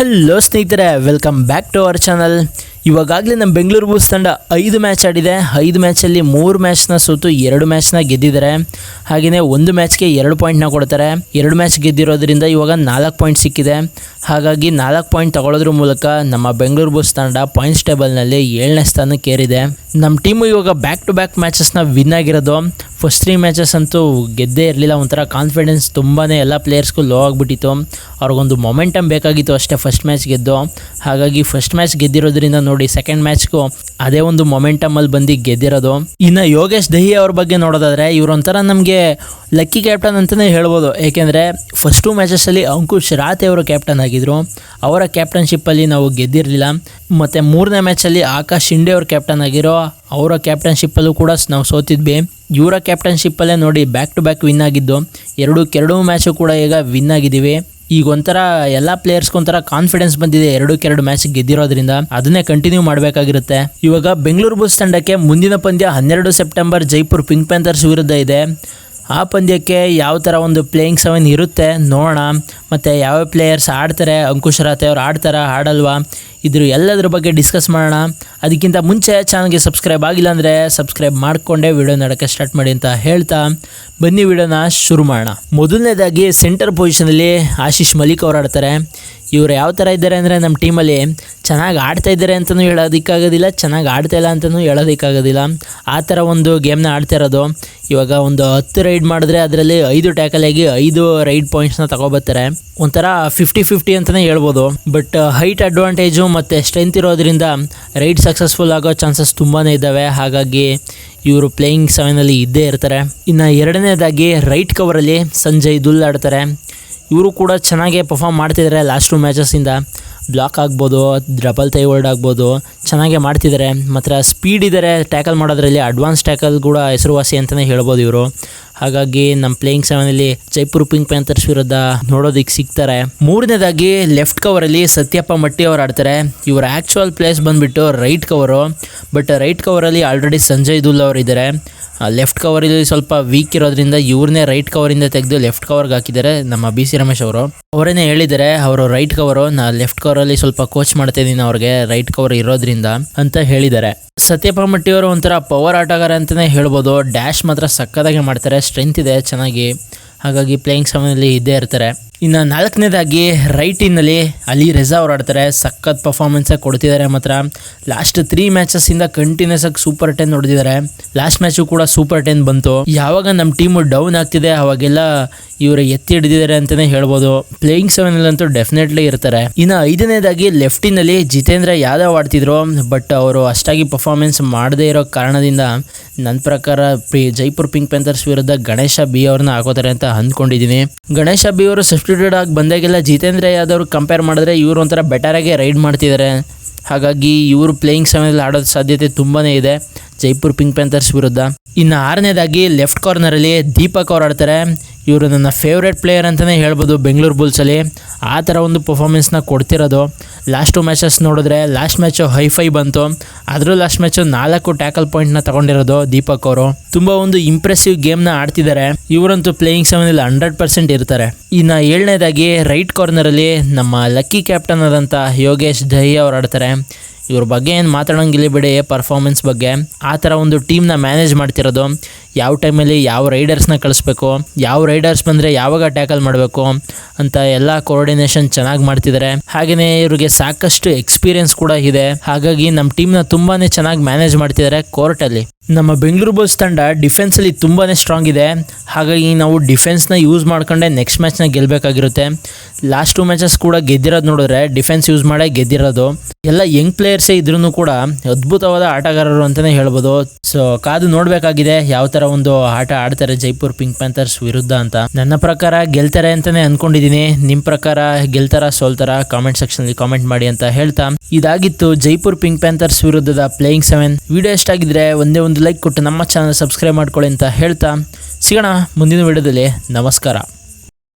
Hello ಸ್ನೇಹಿತರೆ welcome back to our channel ಇವಾಗಲೇ ನಮ್ಮ ಬೆಂಗಳೂರು ಬೂಸ್ ತಂಡ ಐದು ಮ್ಯಾಚ್ ಆಡಿದೆ. ಐದು ಮ್ಯಾಚಲ್ಲಿ ಮೂರು ಮ್ಯಾಚ್ನ ಸೋತು ಎರಡು ಮ್ಯಾಚ್ನ ಗೆದ್ದಿದ್ದಾರೆ. ಹಾಗೆಯೇ ಒಂದು ಮ್ಯಾಚ್ಗೆ ಎರಡು ಪಾಯಿಂಟ್ನ ಕೊಡ್ತಾರೆ. ಎರಡು ಮ್ಯಾಚ್ ಗೆದ್ದಿರೋದ್ರಿಂದ ಇವಾಗ ನಾಲ್ಕು ಪಾಯಿಂಟ್ ಸಿಕ್ಕಿದೆ. ಹಾಗಾಗಿ ನಾಲ್ಕು ಪಾಯಿಂಟ್ ತಗೊಳ್ಳೋದ್ರ ಮೂಲಕ ನಮ್ಮ ಬೆಂಗಳೂರು ಬೂಸ್ ತಂಡ ಪಾಯಿಂಟ್ಸ್ ಟೇಬಲ್ನಲ್ಲಿ ಏಳನೇ ಸ್ಥಾನಕ್ಕೆ ಏರಿದೆ ನಮ್ಮ ಟೀಮು ಇವಾಗ ಬ್ಯಾಕ್ ಟು ಬ್ಯಾಕ್ ಮ್ಯಾಚಸ್ನ ವಿನ್ ಆಗಿರೋದು. ಫಸ್ಟ್ ತ್ರೀ ಮ್ಯಾಚಸ್ ಅಂತೂ ಗೆದ್ದೇ ಇರಲಿಲ್ಲ, ಒಂಥರ ಕಾನ್ಫಿಡೆನ್ಸ್ ತುಂಬಾ ಎಲ್ಲ ಪ್ಲೇಯರ್ಸ್ಗೂ ಲೋ ಆಗಿಬಿಟ್ಟಿತ್ತು. ಅವ್ರಿಗೊಂದು ಮೊಮೆಂಟಮ್ ಬೇಕಾಗಿತ್ತು ಅಷ್ಟೇ ಫಸ್ಟ್ ಮ್ಯಾಚ್ ಗೆದ್ದು. ಹಾಗಾಗಿ ಫಸ್ಟ್ ಮ್ಯಾಚ್ ಗೆದ್ದಿರೋದ್ರಿಂದ ನೋಡಿ ಸೆಕೆಂಡ್ ಮ್ಯಾಚ್ಗೂ ಅದೇ ಒಂದು ಮೊಮೆಂಟಮಲ್ಲಿ ಬಂದು ಗೆದ್ದಿರೋದು. ಇನ್ನು ಯೋಗೇಶ್ ದಹಿ ಅವ್ರ ಬಗ್ಗೆ ನೋಡೋದಾದರೆ, ಇವರೊಂಥರ ನಮಗೆ ಲಕ್ಕಿ ಕ್ಯಾಪ್ಟನ್ ಅಂತಲೇ ಹೇಳ್ಬೋದು. ಏಕೆಂದರೆ ಫಸ್ಟ್ ಮ್ಯಾಚಸ್ಸಲ್ಲಿ ಅಂಕುಶ್ ರಾತೆ ಅವರು ಕ್ಯಾಪ್ಟನ್ ಆಗಿದ್ದರು ಅವರ ಕ್ಯಾಪ್ಟನ್ಶಿಪ್ಪಲ್ಲಿ ನಾವು ಗೆದ್ದಿರಲಿಲ್ಲ. ಮತ್ತು ಮೂರನೇ ಮ್ಯಾಚಲ್ಲಿ ಆಕಾಶ್ ಶಿಂಡೆ ಅವರು ಕ್ಯಾಪ್ಟನ್ ಆಗಿರೋ ಅವರ ಕ್ಯಾಪ್ಟನ್ಶಿಪ್ಪಲ್ಲೂ ಕೂಡ ನಾವು ಸೋತಿದ್ವಿ. ಇವರ ಕ್ಯಾಪ್ಟನ್ಶಿಪ್ಪಲ್ಲೇ ನೋಡಿ ಬ್ಯಾಕ್ ಟು ಬ್ಯಾಕ್ ವಿನ್ ಆಗಿದ್ದು. ಎರಡು, ಕೆರಡು ಮ್ಯಾಚು ಕೂಡ ಈಗ ವಿನ್ ಆಗಿದ್ದೀವಿ. ಈಗ ಒಂಥರ ಎಲ್ಲ ಪ್ಲೇಯರ್ಸ್ಗೊಂಥರ ಕಾನ್ಫಿಡೆನ್ಸ್ ಬಂದಿದೆ ಎರಡು, ಕೆರಡು ಮ್ಯಾಚ್ ಗೆದ್ದಿರೋದ್ರಿಂದ. ಅದನ್ನೇ ಕಂಟಿನ್ಯೂ ಮಾಡಬೇಕಾಗಿರುತ್ತೆ. ಇವಾಗ ಬೆಂಗಳೂರು ಬುಲ್ಸ್ ತಂಡಕ್ಕೆ ಮುಂದಿನ ಪಂದ್ಯ ಹನ್ನೆರಡು ಸೆಪ್ಟೆಂಬರ್ ಜೈಪುರ್ ಪಿಂಕ್ ಪ್ಯಾಂಥರ್ಸ್ ವಿರುದ್ಧ ಇದೆ. ಆ ಪಂದ್ಯಕ್ಕೆ ಯಾವ ಥರ ಒಂದು ಪ್ಲೇಯಿಂಗ್ ಸೆವೆನ್ ಇರುತ್ತೆ ನೋಡೋಣ. ಮತ್ತು ಯಾವ ಪ್ಲೇಯರ್ಸ್ ಆಡ್ತಾರೆ, ಅಂಕುಶ್ ರಾತೆ ಅವ್ರು ಆಡ್ತಾರಾ, ಆಡಲ್ವಾ? ಇದ್ರ ಎಲ್ಲದ್ರ ಬಗ್ಗೆ ಡಿಸ್ಕಸ್ ಮಾಡೋಣ. ಅದಕ್ಕಿಂತ ಮುಂಚೆ ಚಾನಲ್ಗೆ ಸಬ್ಸ್ಕ್ರೈಬ್ ಆಗಿಲ್ಲ ಅಂದರೆ ಸಬ್ಸ್ಕ್ರೈಬ್ ಮಾಡಿಕೊಂಡೇ ವಿಡಿಯೋ ನೋಡೋಕ್ಕೆ ಸ್ಟಾರ್ಟ್ ಮಾಡಿ ಅಂತ ಹೇಳ್ತಾ. ಬನ್ನಿ ವಿಡಿಯೋನ ಶುರು ಮಾಡೋಣ. ಮೊದಲನೇದಾಗಿ ಸೆಂಟರ್ ಪೊಸಿಷನಲ್ಲಿ ಆಶೀಶ್ ಮಲಿಕ್ ಅವ್ರು ಆಡ್ತಾರೆ. ಇವ್ರು ಯಾವ ಥರ ಇದ್ದಾರೆ ಅಂದರೆ ನಮ್ಮ ಟೀಮಲ್ಲಿ ಚೆನ್ನಾಗಿ ಆಡ್ತಾ ಇದ್ದಾರೆ ಅಂತಲೂ ಹೇಳೋದಕ್ಕಾಗೋದಿಲ್ಲ, ಚೆನ್ನಾಗಿ ಆಡ್ತಾ ಇಲ್ಲ ಅಂತಲೂ ಹೇಳೋದಕ್ಕಾಗೋದಿಲ್ಲ. ಆ ಥರ ಒಂದು ಗೇಮ್ನ ಆಡ್ತಾ ಇರೋದು. ಇವಾಗ ಒಂದು ಹತ್ತು ರೈಡ್ ಮಾಡಿದ್ರೆ ಅದರಲ್ಲಿ ಐದು ಟ್ಯಾಕಲ್ ಆಗಿ ಐದು ರೈಡ್ ಪಾಯಿಂಟ್ಸ್ನ ತಗೊಬರ್ತಾರೆ ಒಂಥರ ಫಿಫ್ಟಿ ಫಿಫ್ಟಿ ಅಂತಲೇ ಹೇಳ್ಬೋದು. ಬಟ್ ಹೈಟ್ ಅಡ್ವಾಂಟೇಜು ಮತ್ತು ಸ್ಟ್ರೆಂತ್ ಇರೋದ್ರಿಂದ ರೈಡ್ ಸಕ್ಸಸ್ಫುಲ್ ಆಗೋ ಚಾನ್ಸಸ್ ತುಂಬಾ ಇದ್ದಾವೆ. ಹಾಗಾಗಿ ಇವರು ಪ್ಲೇಯಿಂಗ್ ಸೆವೆನಲ್ಲಿ ಇದ್ದೇ ಇರ್ತಾರೆ. ಇನ್ನು ಎರಡನೇದಾಗಿ ರೈಟ್ ಕವರಲ್ಲಿ ಸಂಜಯ್ ದುಲ್ ಆಡ್ತಾರೆ ಇವರು ಕೂಡ ಚೆನ್ನಾಗೇ ಪರ್ಫಾಮ್ ಮಾಡ್ತಿದ್ದಾರೆ ಲಾಸ್ಟ್ ಟು ಮ್ಯಾಚಸ್ಸಿಂದ ಬ್ಲಾಕ್ ಆಗ್ಬೋದು ಡಬಲ್ ತೈ ವರ್ಡ್ ಆಗ್ಬೋದು, ಚೆನ್ನಾಗೆ ಮಾಡ್ತಿದ್ದಾರೆ ಮಾತ್ರ ಸ್ಪೀಡ್ ಇದ್ದಾರೆ ಟ್ಯಾಕಲ್ ಮಾಡೋದ್ರಲ್ಲಿ ಅಡ್ವಾನ್ಸ್ ಟ್ಯಾಕಲ್ ಕೂಡ ಹೆಸರುವಾಸಿ ಅಂತಲೇ ಹೇಳ್ಬೋದು ಇವರು. ಹಾಗಾಗಿ ನಮ್ಮ ಪ್ಲೇಯಿಂಗ್ ಸೆವೆನಲ್ಲಿ ಜೈಪುರ್ ಪಿಂಕ್ ಪ್ಯಾಂಥರ್ಸ್ ವಿರುದ್ಧ ನೋಡೋದಕ್ಕೆ ಸಿಗ್ತಾರೆ. ಮೂರನೇದಾಗಿ ಲೆಫ್ಟ್ ಕವರಲ್ಲಿ ಸತ್ಯಪ್ಪ ಮಟ್ಟಿ ಅವರು ಆಡ್ತಾರೆ. ಇವರ ಆ್ಯಕ್ಚುಯಲ್ ಪ್ಲೇಸ್ ಬಂದ್ಬಿಟ್ಟು ರೈಟ್ ಕವರು ಬಟ್ ರೈಟ್ ಕವರಲ್ಲಿ ಆಲ್ರೆಡಿ ಸಂಜಯ್ ದುಲ್ ಅವರು ಇದ್ದಾರೆ ಲೆಫ್ಟ್ ಕವರಲ್ಲಿ ಸ್ವಲ್ಪ ವೀಕ್ ಇರೋದ್ರಿಂದ ಇವ್ರನ್ನೇ ರೈಟ್ ಕವರಿಂದ ತೆಗೆದು ಲೆಫ್ಟ್ ಕವರ್ಗೆ ಹಾಕಿದ್ದಾರೆ ನಮ್ಮ ಬಿ ಸಿ ರಮೇಶ್ ಅವರು. ಅವರೇನೆ ಹೇಳಿದ್ದಾರೆ ಅವರು ರೈಟ್ ಕವರು ನಾ ಲೆಫ್ಟ್ ಕವರಲ್ಲಿ ಸ್ವಲ್ಪ ಕೋಚ್ ಮಾಡ್ತಾ ಅವ್ರಿಗೆ. ರೈಟ್ ಕವರ್ ಇರೋದ್ರಿಂದ, ಅಂತ ಹೇಳಿದ್ದಾರೆ ಸತ್ಯಪ್ಪ ಮಟ್ಟಿಯವರು ಒಂಥರ ಪವರ್ ಆಟಗಾರ ಅಂತಲೇ ಹೇಳ್ಬೋದು. ಡ್ಯಾಶ್ ಮಾತ್ರ ಸಕ್ಕದಾಗೆ ಮಾಡ್ತಾರೆ. ಸ್ಟ್ರೆಂತ್ ಇದೆ, ಚೆನ್ನಾಗಿ. ಹಾಗಾಗಿ ಪ್ಲೇಯಿಂಗ್ ಸೆವೆನಲ್ಲಿ ಇದ್ದೇ ಇರ್ತಾರೆ. ಇನ್ನು ನಾಲ್ಕನೇದಾಗಿ ರೈಟ್ ಇನ್ನಲ್ಲಿ ಅಲಿ ರೆಜಾ ಅವ್ರು ಆಡ್ತಾರೆ. ಸಖತ್ ಪರ್ಫಾರ್ಮೆನ್ಸಾಗಿ ಕೊಡ್ತಿದ್ದಾರೆ ಮಾತ್ರ. ಲಾಸ್ಟ್ ತ್ರೀ ಮ್ಯಾಚಸ್ಸಿಂದ ಕಂಟಿನ್ಯೂಸ್ ಆಗಿ ಸೂಪರ್ ಟೆನ್ ಹೊಡೆದಿದ್ದಾರೆ ಲಾಸ್ಟ್ ಮ್ಯಾಚು ಕೂಡ ಸೂಪರ್ ಟೆನ್ ಬಂತು. ಯಾವಾಗ ನಮ್ಮ ಟೀಮು ಡೌನ್ ಆಗ್ತಿದೆ, ಅವಾಗೆಲ್ಲ ಇವರು ಎತ್ತಿ ಹಿಡಿದಿದ್ದಾರೆ ಅಂತಲೇ ಹೇಳ್ಬೋದು. ಪ್ಲೇಯಿಂಗ್ ಸೆವೆನಲ್ಲಂತೂ ಡೆಫಿನೆಟ್ಲಿ ಇರ್ತಾರೆ. ಇನ್ನು ಐದನೇದಾಗಿ ಲೆಫ್ಟಿನಲ್ಲಿ ಜಿತೇಂದ್ರ ಯಾದವ್ ಆಡ್ತಿದ್ರು. ಬಟ್ ಅವರು ಅಷ್ಟಾಗಿ ಪರ್ಫಾರ್ಮೆನ್ಸ್ ಮಾಡದೇ ಇರೋ ಕಾರಣದಿಂದ ನನ್ನ ಪ್ರಕಾರ ಪಿ ಜೈಪುರ್ ಪಿಂಕ್ ಪ್ಯಾಂಥರ್ಸ್ ವಿರುದ್ಧ ಗಣೇಶ ಬಿ ಅವ್ರನ್ನ ಹಾಕೋತಾರೆ ಅಂತ ಅಂದ್ಕೊಂಡಿದ್ದೀನಿ. ಗಣೇಶ ಬಿ ಅವರು ಸಬ್ಸ್ಟಿಟ್ಯೂಟ್ ಆಗಿ ಬಂದಾಗೆಲ್ಲ ಜಿತೇಂದ್ರ ಯಾದವ್ರು ಕಂಪೇರ್ ಮಾಡಿದ್ರೆ ಇವರು ಒಂಥರ ಬೆಟರಾಗಿ ರೈಡ್ ಮಾಡ್ತಿದ್ದಾರೆ ಹಾಗಾಗಿ ಇವರು ಪ್ಲೇಯಿಂಗ್ ಸಮಯದಲ್ಲಿ ಆಡೋದು ಸಾಧ್ಯತೆ ತುಂಬಾ ಇದೆ ಜೈಪುರ್ ಪಿಂಕ್ ಪ್ಯಾಂಥರ್ಸ್ ವಿರುದ್ಧ. ಇನ್ನು ಆರನೇದಾಗಿ ಲೆಫ್ಟ್ ಕಾರ್ನರಲ್ಲಿ ದೀಪಕ್ ಅವ್ರು ಆಡ್ತಾರೆ. ಇವರು ನನ್ನ ಫೇವ್ರೇಟ್ ಪ್ಲೇಯರ್ ಅಂತಲೇ ಹೇಳ್ಬೋದು ಬೆಂಗಳೂರು ಬುಲ್ಸಲ್ಲಿ ಆ ಥರ ಒಂದು ಪರ್ಫಾಮೆನ್ಸ್ನ ಕೊಡ್ತಿರೋದು. ಲಾಸ್ಟ್ ಟು ಮ್ಯಾಚಸ್ ನೋಡಿದ್ರೆ ಲಾಸ್ಟ್ ಮ್ಯಾಚು ಹೈಫೈ ಬಂತು. ಅದರಲ್ಲೂ ಲಾಸ್ಟ್ ಮ್ಯಾಚು ನಾಲ್ಕು ಟ್ಯಾಕಲ್ ಪಾಯಿಂಟ್ನ ತಗೊಂಡಿರೋದು ದೀಪಕ್ ಅವರು. ತುಂಬ ಒಂದು ಇಂಪ್ರೆಸಿವ್ ಗೇಮ್ನ ಆಡ್ತಿದ್ದಾರೆ. ಇವರಂತೂ ಪ್ಲೇಯಿಂಗ್ ಸೆವೆನಲ್ಲಿ ಹಂಡ್ರೆಡ್ ಪರ್ಸೆಂಟ್ ಇರ್ತಾರೆ. ಇನ್ನು ಏಳನೇದಾಗಿ ರೈಟ್ ಕಾರ್ನರಲ್ಲಿ ನಮ್ಮ ಲಕ್ಕಿ ಕ್ಯಾಪ್ಟನ್ ಆದಂಥ ಯೋಗೇಶ್ ದಹಿ ಅವ್ರು ಆಡ್ತಾರೆ. ಇವ್ರ ಬಗ್ಗೆ ಏನು ಮಾತಾಡೋಂಗಿಲ್ಲ ಬಿಡಿ ಪರ್ಫಾರ್ಮೆನ್ಸ್ ಬಗ್ಗೆ. ಆ ಥರ ಒಂದು ಟೀಮ್ನ ಮ್ಯಾನೇಜ್ ಮಾಡ್ತಿರೋದು. ಯಾವ ಟೈಮಲ್ಲಿ ಯಾವ ರೈಡರ್ಸ್ನ ಕಳಿಸ್ಬೇಕು, ಯಾವ ರೈಡರ್ಸ್ ಬಂದರೆ ಯಾವಾಗ ಟ್ಯಾಕಲ್ ಮಾಡಬೇಕು ಅಂತ ಎಲ್ಲ ಕೋಆರ್ಡಿನೇಷನ್ ಚೆನ್ನಾಗಿ ಮಾಡ್ತಿದ್ದಾರೆ ಹಾಗೆಯೇ ಇವರಿಗೆ ಸಾಕಷ್ಟು ಎಕ್ಸ್ಪೀರಿಯನ್ಸ್ ಕೂಡ ಇದೆ. ಹಾಗಾಗಿ ನಮ್ಮ ಟೀಮ್ನ ತುಂಬಾ ಚೆನ್ನಾಗಿ ಮ್ಯಾನೇಜ್ ಮಾಡ್ತಿದ್ದಾರೆ ಕೋರ್ಟಲ್ಲಿ. ನಮ್ಮ ಬೆಂಗಳೂರು ಬುಲ್ಸ್ ತಂಡ ಡಿಫೆನ್ಸಲ್ಲಿ ತುಂಬಾ ಸ್ಟ್ರಾಂಗ್ ಇದೆ. ಹಾಗಾಗಿ ನಾವು ಡಿಫೆನ್ಸ್ನ ಯೂಸ್ ಮಾಡ್ಕೊಂಡೆ ನೆಕ್ಸ್ಟ್ ಮ್ಯಾಚ್ನ ಗೆಲ್ಲಬೇಕಾಗಿರುತ್ತೆ ಲಾಸ್ಟ್ ಟು ಮ್ಯಾಚಸ್ ಕೂಡ ಗೆದ್ದಿರೋದು ನೋಡಿದ್ರೆ ಡಿಫೆನ್ಸ್ ಯೂಸ್ ಮಾಡೇ ಗೆದ್ದಿರೋದು. ಎಲ್ಲ ಯಂಗ್ ಪ್ಲೇಯರ್ಸೇ ಇದ್ರೂ ಕೂಡ ಅದ್ಭುತವಾದ ಆಟಗಾರರು ಅಂತಲೇ ಹೇಳ್ಬೋದು. ಸೊ ಕಾದು ನೋಡಬೇಕಾಗಿದೆ ಯಾವ ಥರ ಒಂದು ಆಟ ಆಡ್ತಾರೆ ಜೈಪುರ್ ಪಿಂಕ್ ಪ್ಯಾಂಥರ್ಸ್ ವಿರುದ್ಧ ಅಂತ. ನನ್ನ ಪ್ರಕಾರ ಗೆಲ್ತಾರೆ ಅಂತಾನೆ ಅನ್ಕೊಂಡಿದ್ದೀನಿ ನಿಮ್ಮ ಪ್ರಕಾರ ಗೆಲ್ತಾರ ಸೋಲ್ತಾರ ಕಾಮೆಂಟ್ ಸೆಕ್ಷನ್ ಅಲ್ಲಿ ಕಾಮೆಂಟ್ ಮಾಡಿ ಅಂತ ಹೇಳ್ತಾ. ಇದಾಗಿತ್ತು ಜೈಪುರ್ ಪಿಂಕ್ ಪ್ಯಾಂಥರ್ಸ್ ವಿರುದ್ಧದ ಪ್ಲೇಯಿಂಗ್ ಸೆವೆನ್ ವಿಡಿಯೋ ಎಷ್ಟಾಗಿದ್ರೆ ಒಂದೇ ಒಂದು ಲೈಕ್ ಕೊಟ್ಟು ನಮ್ಮ ಚಾನಲ್ ಸಬ್ಸ್ಕ್ರೈಬ್ ಮಾಡ್ಕೊಳ್ಳಿ ಅಂತ ಹೇಳ್ತಾ. ಸಿಗೋಣ ಮುಂದಿನ ವಿಡಿಯೋದಲ್ಲಿ. ನಮಸ್ಕಾರ.